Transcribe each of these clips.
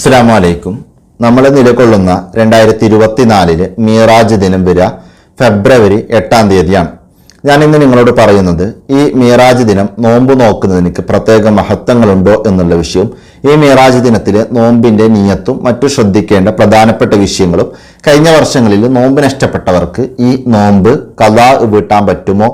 അസ്സാം വലൈക്കും നമ്മളെ നിലകൊള്ളുന്ന രണ്ടായിരത്തി ഇരുപത്തിനാലിൽ മീറാജ് ദിനം വരിക ഫെബ്രുവരി എട്ടാം തീയതിയാണ്. ഞാനിന്ന് നിങ്ങളോട് പറയുന്നത് ഈ മീറാജ് ദിനം നോമ്പ് നോക്കുന്നതിന് പ്രത്യേക മഹത്വങ്ങളുണ്ടോ എന്നുള്ള വിഷയം ഈ മീറാജ് ദിനത്തിലെ നോമ്പിന്റെ നീയത്തും മറ്റു ശ്രദ്ധിക്കേണ്ട പ്രധാനപ്പെട്ട വിഷയങ്ങളും കഴിഞ്ഞ വർഷങ്ങളിൽ നോമ്പ് നഷ്ടപ്പെട്ടവർക്ക് ഈ നോമ്പ് കഥാ വീട്ടാൻ പറ്റുമോ?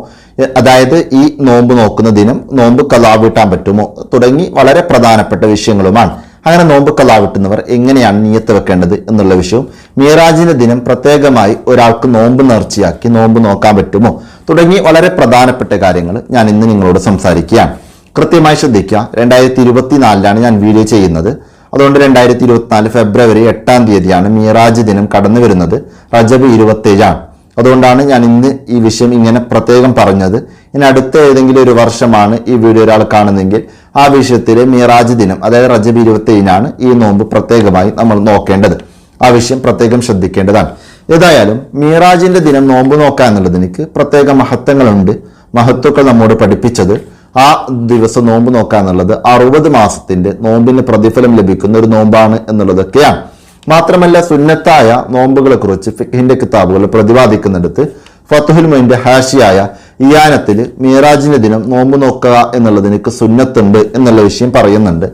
അതായത് ഈ നോമ്പ് നോക്കുന്ന ദിനം നോമ്പ് കഥാ വീട്ടാൻ പറ്റുമോ? തുടങ്ങി വളരെ പ്രധാനപ്പെട്ട വിഷയങ്ങളുമാണ്. അങ്ങനെ നോമ്പ് കലാവിട്ടുന്നവർ എങ്ങനെയാണ് നീയത്ത് വെക്കേണ്ടത് എന്നുള്ള വിഷയവും മീറാജിന്റെ ദിനം പ്രത്യേകമായി ഒരാൾക്ക് നോമ്പ് നേർച്ചയാക്കി നോമ്പ് നോക്കാൻ പറ്റുമോ തുടങ്ങി വളരെ പ്രധാനപ്പെട്ട കാര്യങ്ങൾ ഞാൻ ഇന്ന് നിങ്ങളോട് സംസാരിക്കുകയാണ്. കൃത്യമായി ശ്രദ്ധിക്കുക രണ്ടായിരത്തി ഇരുപത്തിനാലിലാണ് ഞാൻ വീഡിയോ ചെയ്യുന്നത്. അതുകൊണ്ട് രണ്ടായിരത്തി ഇരുപത്തിനാല് ഫെബ്രുവരി എട്ടാം തീയതിയാണ് മീറാജ് ദിനം കടന്നു വരുന്നത് റജബ് ഇരുപത്തേഴാണ് അതുകൊണ്ടാണ് ഞാൻ ഇന്ന് ഈ വിഷയം ഇങ്ങനെ പ്രത്യേകം പറഞ്ഞത്. ഇനി അടുത്ത ഏതെങ്കിലും ഒരു വർഷമാണ് ഈ വീഡിയോ ഒരാൾ കാണുന്നെങ്കിൽ ആ വിഷയത്തിലെ മീറാജ് ദിനം അതായത് റജബ് ഇരുപത്തേഴിനാണ് ഈ നോമ്പ് പ്രത്യേകമായി നമ്മൾ നോക്കേണ്ടത്. ആ വിഷയം പ്രത്യേകം ശ്രദ്ധിക്കേണ്ടതാണ്. ഏതായാലും മീറാജിന്റെ ദിനം നോമ്പ് നോക്കുക എന്നുള്ളത് എനിക്ക് പ്രത്യേക മഹത്വങ്ങളുണ്ട്. മഹത്വക്കൾ നമ്മോട് പഠിപ്പിച്ചത് ആ ദിവസം നോമ്പ് നോക്കുക എന്നുള്ളത് അറുപത് മാസത്തിന്റെ നോമ്പിന് പ്രതിഫലം ലഭിക്കുന്ന ഒരു നോമ്പാണ് എന്നുള്ളതൊക്കെയാണ്. മാത്രമല്ല സുന്നത്തായ നോമ്പുകളെക്കുറിച്ച് ഫിഖിന്റെ കിതാബുകൾ പ്രതിപാദിക്കുന്നിടത്ത് ഫത്തുഹുൽ മൊയിന്റെ ഹാഷിയായ ഇയാനത്തിൽ മീറാജിന്റെ ദിനം നോമ്പ് നോക്കുക എന്നുള്ളത് എനിക്ക് സുന്നത്തുണ്ട് എന്നുള്ള വിഷയം പറയുന്നുണ്ട്.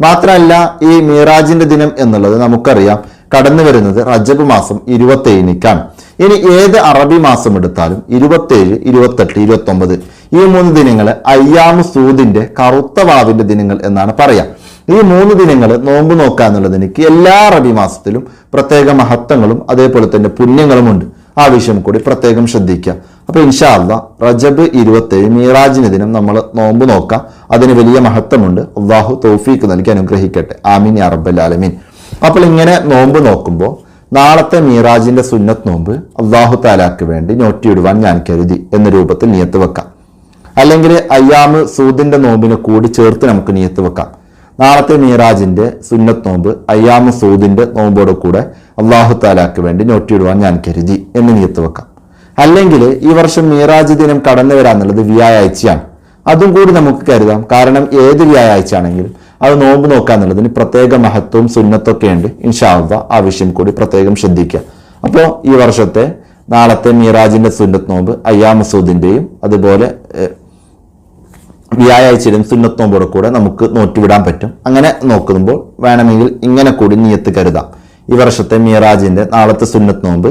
മാത്രമല്ല ഈ മീറാജിന്റെ ദിനം എന്നുള്ളത് നമുക്കറിയാം കടന്നു വരുന്നത് റജബ് മാസം ഇരുപത്തേഴിനിക്കാണ്. ഇനി ഏത് അറബി മാസം എടുത്താലും ഇരുപത്തേഴ് ഇരുപത്തെട്ട് ഇരുപത്തൊമ്പത് ഈ മൂന്ന് ദിനങ്ങൾ അയ്യാമു സൂദിന്റെ കറുത്ത വാവിന്റെ ദിനങ്ങൾ എന്നാണ് പറയാം. ഈ മൂന്ന് ദിനങ്ങൾ നോമ്പ് നോക്കുക എന്നുള്ളത് എനിക്ക് എല്ലാ അറബി മാസത്തിലും പ്രത്യേക മഹത്വങ്ങളും അതേപോലെ തന്നെ പുണ്യങ്ങളും ഉണ്ട് ആ വിഷയം കൂടി പ്രത്യേകം ശ്രദ്ധിക്കുക. അപ്പൊ ഇൻഷാല്ല റജബ് ഇരുപത്തേഴ് മീറാജിന് ദിനം നമ്മൾ നോമ്പ് നോക്കാം. അതിന് വലിയ മഹത്വമുണ്ട്. അള്ളാഹു തൗഫീക്ക് നൽകി അനുഗ്രഹിക്കട്ടെ. ആമീൻ അറബൽ ആലമീൻ. അപ്പോൾ ഇങ്ങനെ നോമ്പ് നോക്കുമ്പോൾ നാളത്തെ മീറാജിന്റെ സുന്നത്ത് നോമ്പ് അള്ളാഹു താലാക്ക് വേണ്ടി നോട്ടിയിടുവാൻ ഞാൻ കരുതി എന്ന രൂപത്തിൽ നിയത്ത് വെക്കാം. അല്ലെങ്കിൽ അയ്യാമ് സൂദിന്റെ നോമ്പിനെ കൂടി ചേർത്ത് നമുക്ക് നിയത്ത് വെക്കാം. നാളത്തെ മീറാജിന്റെ സുന്നത്ത് നോമ്പ് അയ്യാമ് സൂദിന്റെ നോമ്പോട് കൂടെ അള്ളാഹു താലാക്ക് വേണ്ടി നോട്ടിയിടുവാൻ ഞാൻ കരുതി എന്ന് നിയത്ത് വെക്കാം. അല്ലെങ്കിൽ ഈ വർഷം മീറാജ് ദിനം കടന്നു വരാന്നുള്ളത് വ്യാഴാഴ്ചയാണ്. അതും കൂടി നമുക്ക് കരുതാം. കാരണം ഏത് വ്യാഴാഴ്ച ആണെങ്കിലും അത് നോമ്പ് നോക്കാന്നുള്ളതിന് പ്രത്യേക മഹത്വവും സുന്നത്തൊക്കെ ഉണ്ട്. ഇൻഷാവ ആ വിഷയം കൂടി പ്രത്യേകം ശ്രദ്ധിക്കുക. അപ്പോൾ ഈ വർഷത്തെ നാളത്തെ മീറാജിന്റെ സുന്നത്ത് നോമ്പ് അയ്യാമസൂദിന്റെയും അതുപോലെ ഏഹ്, വ്യാഴാഴ്ചയിലും സുന്നത്ത് നോമ്പോടെ കൂടെ നമുക്ക് നോറ്റുവിടാൻ പറ്റും. അങ്ങനെ നോക്കുമ്പോൾ വേണമെങ്കിൽ ഇങ്ങനെ കൂടി നീയത്ത് കരുതാം. ഈ വർഷത്തെ മീറാജിന്റെ നാളത്തെ സുന്നത്ത് നോമ്പ്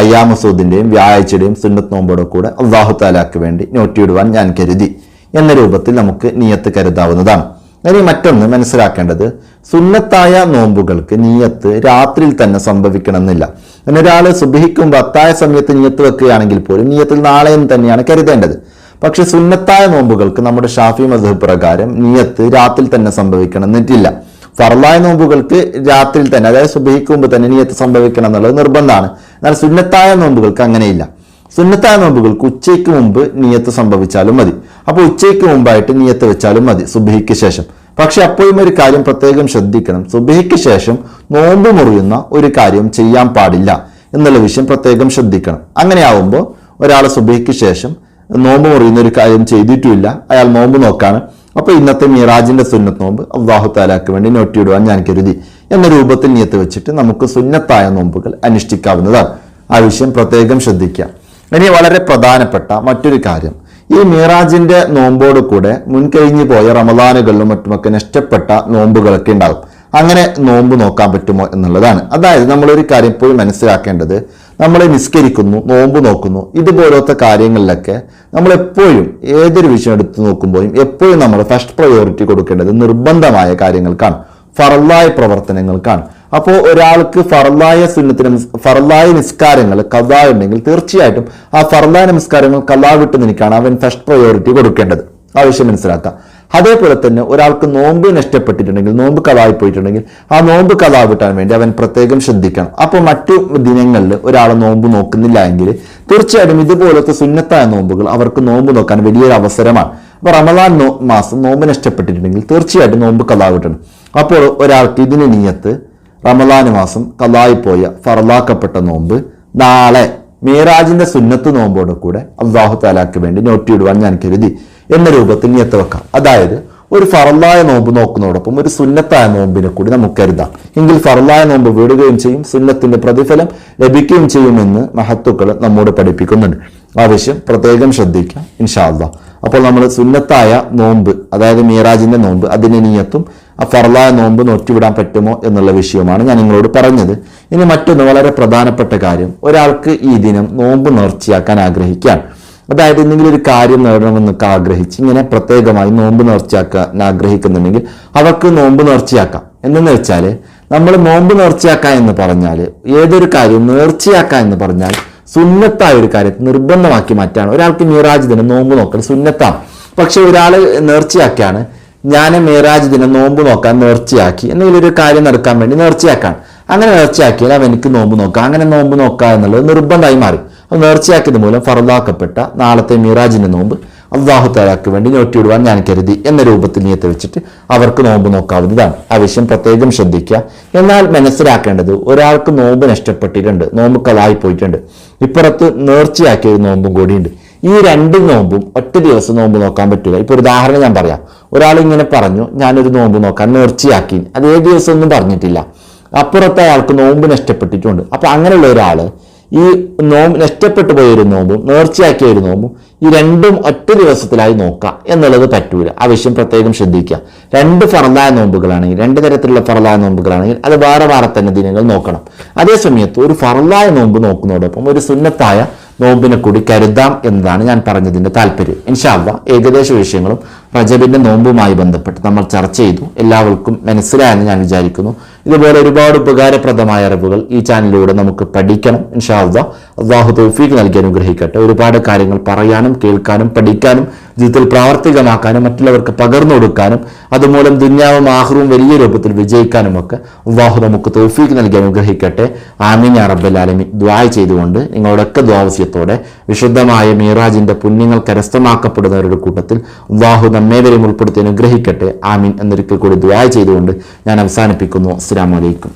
അയ്യാമസൂദിന്റെയും വ്യാഴാഴ്ചയുടെയും സുന്നത്ത് നോമ്പോടെ കൂടെ അള്ളാഹു താലാക്ക് വേണ്ടി നോട്ടിയിടുവാൻ ഞാൻ കരുതി എന്ന രൂപത്തിൽ നമുക്ക് നിയത്ത് കരുതാവുന്നതാണ്. ഇനി മറ്റൊന്ന് മനസ്സിലാക്കേണ്ടത് സുന്നത്തായ നോമ്പുകൾക്ക് നീയത്ത് രാത്രിയിൽ തന്നെ സംഭവിക്കണമെന്നില്ല. പിന്നെ ഒരാൾ സുബിഹിക്കുമ്പോൾ അത്തായ സമയത്ത് നീയത്ത് വെക്കുകയാണെങ്കിൽ പോലും നീയത്തിൽ നാളെയും തന്നെയാണ് കരുതേണ്ടത്. പക്ഷെ സുന്നത്തായ നോമ്പുകൾക്ക് നമ്മുടെ ഷാഫി മധു പ്രകാരം നീയത്ത് രാത്രിയിൽ തന്നെ സംഭവിക്കണം എന്നിട്ടില്ല ഫർലായ നോമ്പുകൾക്ക് രാത്രിയിൽ തന്നെ അതായത് സുബഹിക്ക് മുമ്പ് തന്നെ നീയത്ത് സംഭവിക്കണം എന്നുള്ളത് നിർബന്ധമാണ്. എന്നാൽ സുന്നത്തായ നോമ്പുകൾക്ക് അങ്ങനെയില്ല. സുന്നത്തായ നോമ്പുകൾക്ക് ഉച്ചയ്ക്ക് മുമ്പ് നീയത്ത് സംഭവിച്ചാലും മതി. അപ്പോൾ ഉച്ചയ്ക്ക് മുമ്പായിട്ട് നീയത്ത് വെച്ചാലും മതി സുബഹിക്ക് ശേഷം. പക്ഷെ അപ്പോഴും ഒരു കാര്യം പ്രത്യേകം ശ്രദ്ധിക്കണം. സുബഹിക്ക് ശേഷം നോമ്പ് മുറിയുന്ന ഒരു കാര്യം ചെയ്യാൻ പാടില്ല എന്നുള്ള വിഷയം പ്രത്യേകം ശ്രദ്ധിക്കണം. അങ്ങനെയാവുമ്പോൾ ഒരാൾ സുബഹിക്ക് ശേഷം നോമ്പ് മുറിയുന്ന ഒരു കാര്യം ചെയ്തിട്ടുമില്ല. അയാൾ നോമ്പ് നോക്കാണ്. അപ്പൊ ഇന്നത്തെ മിറാജിന്റെ സുന്നത്ത് നോമ്പ് അള്ളാഹു താലാക്ക് വേണ്ടി നോട്ടിയിടുവാൻ ഞാൻ കരുതി. എന്ന രൂപത്തിൽ നിയത്ത് വെച്ചിട്ട് നമുക്ക് സുന്നത്തായ നോമ്പുകൾ അനുഷ്ഠിക്കാവുന്നതാണ്. ആ വിഷയം പ്രത്യേകം ശ്രദ്ധിക്കുക. ഇനി വളരെ പ്രധാനപ്പെട്ട മറ്റൊരു കാര്യം. ഈ മിറാജിന്റെ നോമ്പോട് കൂടെ മുൻകഴിഞ്ഞു പോയ റമദാനുകളിലും മറ്റുമൊക്കെ നഷ്ടപ്പെട്ട നോമ്പുകളൊക്കെ ഉണ്ടാകും. അങ്ങനെ നോമ്പ് നോക്കാൻ പറ്റുമോ എന്നുള്ളതാണ്. അതായത് നമ്മളൊരു കാര്യം ഇപ്പോഴും മനസ്സിലാക്കേണ്ടത് നമ്മൾ നിസ്കരിക്കുന്നു നോമ്പ് നോക്കുന്നു ഇതുപോലത്തെ കാര്യങ്ങളിലൊക്കെ നമ്മൾ എപ്പോഴും ഏതൊരു വിഷയം എടുത്തു നോക്കുമ്പോഴും എപ്പോഴും നമ്മൾ ഫസ്റ്റ് പ്രയോറിറ്റി കൊടുക്കേണ്ടത് നിർബന്ധമായ കാര്യങ്ങൾക്കാണ്. ഫറലായ പ്രവർത്തനങ്ങൾക്കാണ്. അപ്പോൾ ഒരാൾക്ക് ഫറലായ സുന്നത്തിന് ഫറലായ നിസ്കാരങ്ങൾ കഥാ ഉണ്ടെങ്കിൽ തീർച്ചയായിട്ടും ആ ഫറലായ നമസ്കാരങ്ങൾ കഥാ വിട്ട് നിൽക്കാണ് അവൻ ഫസ്റ്റ് പ്രയോറിറ്റി കൊടുക്കേണ്ടത്. ആവശ്യം മനസ്സിലാക്കാം. അതേപോലെ തന്നെ ഒരാൾക്ക് നോമ്പ് നഷ്ടപ്പെട്ടിട്ടുണ്ടെങ്കിൽ നോമ്പ് കഥായി പോയിട്ടുണ്ടെങ്കിൽ ആ നോമ്പ് കഥാ വിട്ടാൻ വേണ്ടി അവൻ പ്രത്യേകം ശ്രദ്ധിക്കണം. അപ്പോൾ മറ്റു ദിനങ്ങളിൽ ഒരാൾ നോമ്പ് നോക്കുന്നില്ല എങ്കിൽ തീർച്ചയായിട്ടും ഇതുപോലത്തെ സുന്നത്തായ നോമ്പുകൾ അവർക്ക് നോമ്പ് നോക്കാൻ വലിയൊരു അവസരമാണ്. അപ്പോൾ റമദാൻ നോ മാസം നോമ്പ് നഷ്ടപ്പെട്ടിട്ടുണ്ടെങ്കിൽ തീർച്ചയായിട്ടും നോമ്പ് കഥാ വിട്ടണം അപ്പോൾ ഒരാൾക്ക് ഇതിന് നീയത്ത് റമദാൻ മാസം കലായിപ്പോയ പോയ ഫറലാക്കപ്പെട്ട നോമ്പ് നാളെ മീറാജിന്റെ സുന്നത്ത് നോമ്പോട് കൂടെ അള്ളാഹു താലാക്ക് വേണ്ടി നോട്ടിയിടുവാൻ ഞാൻ കരുതി. എന്ന രൂപത്തിൽ നിയത്ത് വെക്കാം. അതായത് ഒരു ഫറലായ നോമ്പ് നോക്കുന്നതോടൊപ്പം ഒരു സുന്നത്തായ നോമ്പിനെ കൂടി നമുക്ക് കരുതാം. എങ്കിൽ ഫറലായ നോമ്പ് വീടുകയും ചെയ്യും സുന്നത്തിന്റെ പ്രതിഫലം ലഭിക്കുകയും ചെയ്യുമെന്ന് മഹത്തുക്കൾ നമ്മോട് പഠിപ്പിക്കുന്നുണ്ട്. ആവശ്യം പ്രത്യേകം ശ്രദ്ധിക്കാം ഇൻഷാല്ല അപ്പോൾ നമ്മൾ സുന്നത്തായ നോമ്പ് അതായത് മീറാജിന്റെ നോമ്പ് അതിനെ നീയത്തും ആ ഫറലായ നോമ്പ് നോറ്റിവിടാൻ പറ്റുമോ എന്നുള്ള വിഷയമാണ് ഞാൻ നിങ്ങളോട് പറഞ്ഞത്. ഇനി മറ്റൊന്ന് വളരെ പ്രധാനപ്പെട്ട കാര്യം ഒരാൾക്ക് ഈ ദിനം നോമ്പ് നേർച്ചയാക്കാൻ ആഗ്രഹിക്കുകയാണ്. അതായത് എന്തെങ്കിലും ഒരു കാര്യം നേടണമെന്നൊക്കെ ആഗ്രഹിച്ച് ഇങ്ങനെ പ്രത്യേകമായി നോമ്പ് നേർച്ചയാക്കാൻ ആഗ്രഹിക്കുന്നുണ്ടെങ്കിൽ അവർക്ക് നോമ്പ് നേർച്ചയാക്കാം. എന്തെന്ന് വെച്ചാൽ നമ്മൾ നോമ്പ് നേർച്ചയാക്കാം എന്ന് പറഞ്ഞാൽ ഏതൊരു കാര്യം നേർച്ചയാക്കാം എന്ന് പറഞ്ഞാൽ സുന്നത്തായ ഒരു കാര്യത്തെ നിർബന്ധമാക്കി മാറ്റാണ്. ഒരാൾക്ക് മീറാജ് ദിനം നോമ്പ് നോക്കൽ സുന്നത്താണ്. പക്ഷെ ഒരാൾ നേർച്ചയാക്കിയാണ് ഞാൻ മീറാജ് ദിനം നോമ്പ് നോക്കാൻ നേർച്ചയാക്കി എന്തെങ്കിലും ഒരു കാര്യം നടക്കാൻ വേണ്ടി നേർച്ചയാക്കാണ്. അങ്ങനെ നേർച്ചയാക്കിയാൽ അവനിക്ക് നോമ്പ് നോക്കാം. അങ്ങനെ നോമ്പ് നോക്കുക എന്നുള്ളത് നിർബന്ധമായി മാറി. നേർച്ചയാക്കിയത് മൂലം ഫറദാക്കപ്പെട്ട നാളത്തെ മിറാജിന്റെ നോമ്പ് അള്ളാഹു താലാക്ക് വേണ്ടി നോറ്റിയിടുവാൻ ഞാൻ കരുതി എന്ന രൂപത്തിൽ നീയത്ത് വെച്ചിട്ട് അവർക്ക് നോമ്പ് നോക്കാവുന്നതാണ്. ആ വിഷയം പ്രത്യേകം ശ്രദ്ധിക്കുക. എന്നാൽ മനസ്സിലാക്കേണ്ടത് ഒരാൾക്ക് നോമ്പ് നഷ്ടപ്പെട്ടിട്ടുണ്ട് നോമ്പ് കളായി പോയിട്ടുണ്ട്. ഇപ്പുറത്ത് നേർച്ചയാക്കിയ ഒരു നോമ്പും കൂടിയുണ്ട്. ഈ രണ്ട് നോമ്പും ഒറ്റ ദിവസം നോമ്പ് നോക്കാൻ പറ്റില്ല ഇപ്പൊ ഒരു ഉദാഹരണം ഞാൻ പറയാം. ഒരാൾ ഇങ്ങനെ പറഞ്ഞു ഞാനൊരു നോമ്പ് നോക്കാൻ നേർച്ചയാക്കി. അത് ഏത് ദിവസം ഒന്നും പറഞ്ഞിട്ടില്ല. അപ്പുറത്തെ അയാൾക്ക് നോമ്പ് നഷ്ടപ്പെട്ടിട്ടുണ്ട്. അപ്പൊ അങ്ങനെയുള്ള ഒരാൾ ഈ നോമ്പ് നഷ്ടപ്പെട്ടു പോയ ഒരു നോമ്പും നേർച്ചയാക്കിയ ഒരു നോമ്പും ഈ രണ്ടും ഒറ്റ ദിവസത്തിലായി നോക്കാം എന്നുള്ളത് പറ്റൂല. ആ വിഷയം പ്രത്യേകം ശ്രദ്ധിക്കുക. രണ്ട് ഫറലായ നോമ്പുകളാണെങ്കിൽ രണ്ട് തരത്തിലുള്ള ഫറലായ നോമ്പുകളാണെങ്കിൽ അത് വേറെ വേറെ തന്നെ ദിനങ്ങൾ നോക്കണം. അതേ സമയത്ത് ഒരു ഫറലായ നോമ്പ് നോക്കുന്നതോടൊപ്പം ഒരു സുന്നത്തായ നോമ്പിനെ കൂടി കരുതാം എന്നതാണ് ഞാൻ പറഞ്ഞതിന്റെ താല്പര്യം. ഇൻഷാല്ല ഏകദേശ വിഷയങ്ങളും റജബിന്റെ നോമ്പുമായി ബന്ധപ്പെട്ട് നമ്മൾ ചർച്ച ചെയ്തു. എല്ലാവർക്കും മനസ്സിലായെന്ന് ഞാൻ വിചാരിക്കുന്നു. ഇതുപോലെ ഒരുപാട് ഉപകാരപ്രദമായ അറിവുകൾ ഈ ചാനലിലൂടെ നമുക്ക് പഠിക്കണം ഇൻഷാ അള്ളാഹു തൗഫീഖ് നൽകി അനുഗ്രഹിക്കട്ടെ. ഒരുപാട് കാര്യങ്ങൾ പറയാനും കേൾക്കാനും പഠിക്കാനും ജീവിതത്തിൽ പ്രാവർത്തികമാക്കാനും മറ്റുള്ളവർക്ക് പകർന്നു കൊടുക്കാനും അതുമൂലം ദുന്യാവും ആഹ്റും വലിയ രൂപത്തിൽ വിജയിക്കാനും ഒക്കെ അള്ളാഹു നമുക്ക് തോഫീക്ക് നൽകി അനുഗ്രഹിക്കട്ടെ. ആമീൻ ആലമി ദ്വായ ചെയ്തുകൊണ്ട് നിങ്ങളോടൊക്കെ ദ്വാവസ്യത്തോടെ വിശുദ്ധമായ മീറാജിന്റെ പുണ്യങ്ങൾ കരസ്ഥമാക്കപ്പെടുന്നവരുടെ കൂട്ടത്തിൽ അള്ളാഹു നമ്മേവരെയും ഉൾപ്പെടുത്തി അനുഗ്രഹിക്കട്ടെ. ആമീൻ എന്നൊരിക്കൽ കൂടി ദ്വായ ചെയ്തുകൊണ്ട് ഞാൻ അവസാനിപ്പിക്കുന്നു. അസ്സാം വലൈക്കും